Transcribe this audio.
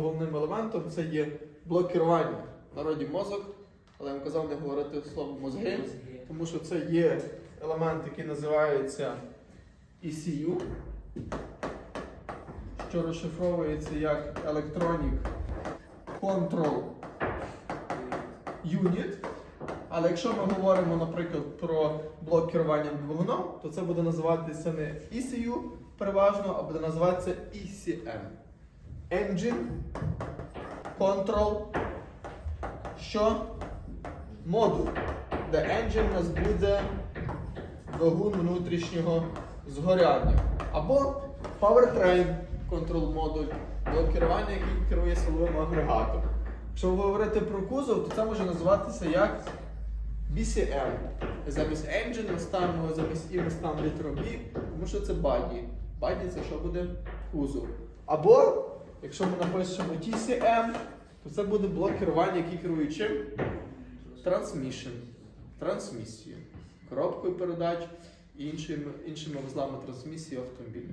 Головним елементом це є блок керування. В народі мозок, але я вам казав не говорити слово мозги, тому що це є елемент, який називається ECU, що розшифровується як Electronic Control Unit. Але якщо ми говоримо, наприклад, про блок керування двигуном, то це буде називатися не ECU переважно, а буде називатися ECM. Engine Control. Що? Модуль. Де engine у нас буде двигун внутрішнього згоряння. Або Powertrain Control модуль, блок керування, який керує силовим агрегатом. Якщо говорити про кузов, то це може називатися як BCM. Замість engine ми ставимо замість І ми ставимо літеру тому що це body. Body це що буде кузов. Або, якщо ми напишемо TCM, то це буде блок керування, який керує чим? Transmission. Трансмісією. Коробкою передач і іншими, іншими вузлами трансмісії автомобіля.